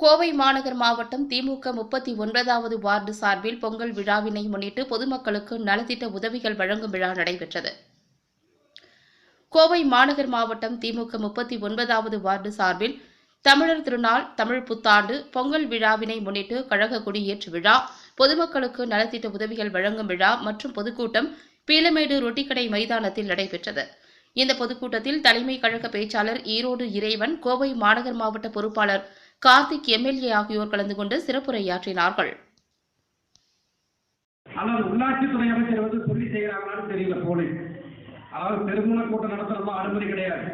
கோவை மாநகர் மாவட்டம் திமுக முப்பத்தி ஒன்பதாவது வார்டு சார்பில் பொங்கல் விழாவினை முன்னிட்டு பொதுமக்களுக்கு நலத்திட்ட உதவிகள் வழங்கும் விழா நடைபெற்றது. கோவை மாநகர் மாவட்டம் திமுக முப்பத்தி ஒன்பதாவது வார்டு சார்பில் தமிழர் திருநாள் தமிழ் புத்தாண்டு பொங்கல் விழாவினை முன்னிட்டு கழக கொடியேற்று விழா பொதுமக்களுக்கு நலத்திட்ட உதவிகள் வழங்கும் விழா மற்றும் பொதுக்கூட்டம் பீலமேடு ரொட்டிக்கடை மைதானத்தில் நடைபெற்றது. இந்த பொதுக்கூட்டத்தில் தலைமை கழக பேச்சாளர் ஈரோடு இறைவன் கோவை மாநகர் மாவட்ட பொறுப்பாளர் கார்த்திக் எம்எல்ஏ ஆகியோர் கலந்து கொண்டு சிறப்புரையாற்றினார்கள். ஆனால் உள்ளாட்சித்துறை அமைச்சர் வந்து சொல்லி செய்கிறாங்களான்னு தெரியல போலீஸ் அதாவது பெருமூல கூட்டம் நடத்துறதுலாம் அனுமதி கிடையாது.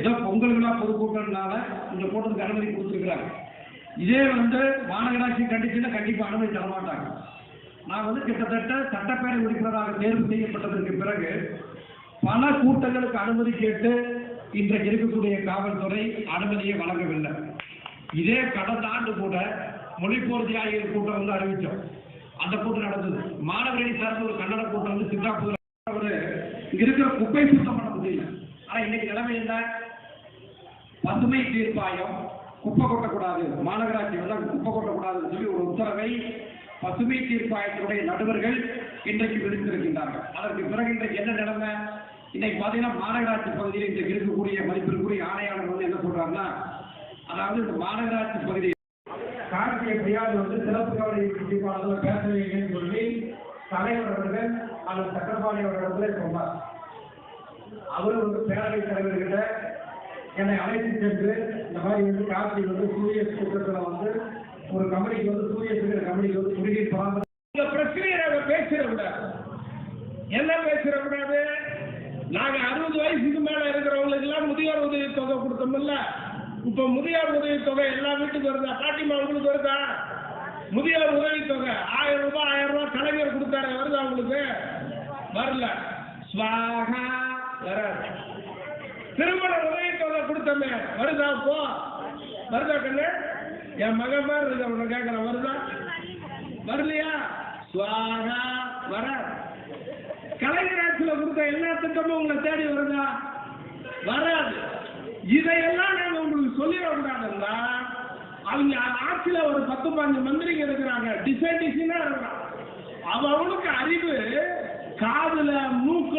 ஏதோ பொங்கல் விழா பொதுக்கூட்டம்னால இந்த கூட்டத்துக்கு அனுமதி கொடுத்துருக்குறாங்க. இதே வந்து மாநகராட்சி கண்டிச்சுன்னா கண்டிப்பாக அனுமதி தர மாட்டாங்க. நான் வந்து கிட்டத்தட்ட சட்டப்பேரவை உறுப்பினராக தேர்வு செய்யப்பட்டதற்கு பிறகு பல கூட்டங்களுக்கு அனுமதி கேட்டு இன்றைக்கு இருக்கக்கூடிய காவல்துறை அனுமதியை வழங்கவில்லை. இதே கடந்த ஆண்டு கூட மொழிப்போர் தியாகிகள் கூட்டம் வந்து அறிவித்தோம். அந்த கூட்டம் நடந்தது. மாணவர்களை சார்ந்த ஒரு கன்னட கூட்டம் வந்து சித்தாபுரம் ஒரு இங்க இருக்கிற குப்பை சுத்தம் பண்ண முடியல. ஆனா இன்னைக்கு நிலைமை என்ன? பசுமை தீர்ப்பாயம் குப்பை கொட்டக்கூடாது. மாநகராட்சி வந்து குப்பை கொட்டக்கூடாதுன்னு சொல்லி ஒரு உத்தரவை பசுமை தீர்ப்பாயத்தினுடைய நடுவர்கள் இன்றைக்கு விடுத்திருக்கின்றார்கள் அதற்கு பிறகு இன்றைக்கு என்ன நிலைமை? இன்னைக்கு பார்த்தீங்கன்னா மாநகராட்சி பகுதியில் இன்றைக்கு இருக்கக்கூடிய மதிப்பிற்குரிய ஆணையாளர் வந்து என்ன சொல்றாருன்னா அதாவது இந்த மாநகராட்சி பகுதி கார்த்திகை பிரியாது வந்து சிறப்பு கவலை தீர்மானத்தில் பேச வைங்கன்னு சொல்லி தலைவர் அவர்கள் அல்லது சக்கரபாணி அவர்களிடத்துல சொன்னார். அவர் வந்து பேரவைத் தலைவர்கிட்ட என்னை அழைத்து சென்று இந்த மாதிரி வந்து கார்த்திக் வந்து சூரிய கூட்டத்தில் வந்து ஒரு கம்பெனிக்கு வந்து சூரிய சுகர் கம்பெனிக்கு வந்து குடிநீர் பராமரி பிரச்சனையை நாங்க பேசிடக்கூடாது என்ன பேசிடக்கூடாது நாங்க அறுபது வயசுக்கு மேல இருக்கிறவங்களுக்கு எல்லாம் முதியோர் உதவி தொகை கொடுத்தோம்ல. இப்ப முதியோர் உதவி தொகை எல்லா வீட்டுக்கு வருதா? பாட்டிமா உங்களுக்கு வருதா? முதியோர் உதவி தொகை. ஆயிரம் ரூபாய் ஆயிரம் ரூபாய் கலைஞர் கொடுத்தாரு வருதா உங்களுக்கு? வரல. ஸ்வாகா வராது. திருமண உதவி தொகை கொடுத்தமே வருதா இப்போ வருதா கண்ணு? என் மகன் மாதிரி இருக்கு அவனை கேட்கறேன் வருதா? வரலையா? சுவாகா வர கலைஞர் ஆட்சியில கொடுத்த எல்லா திட்டமும் உங்களை தேடி வருதா? வராது. இதையெல்லாம் நாங்கள் உங்களுக்கு சொல்லிடக்கூடாதுன்னா அவங்க ஆட்சியில் ஒரு பத்து பாஞ்சு மந்திரிங்க இருக்கிறாங்க. டிசைன் டிசைனாக இருக்கிறான். அவ அவனுக்கு அறிவு காதுல மூக்குல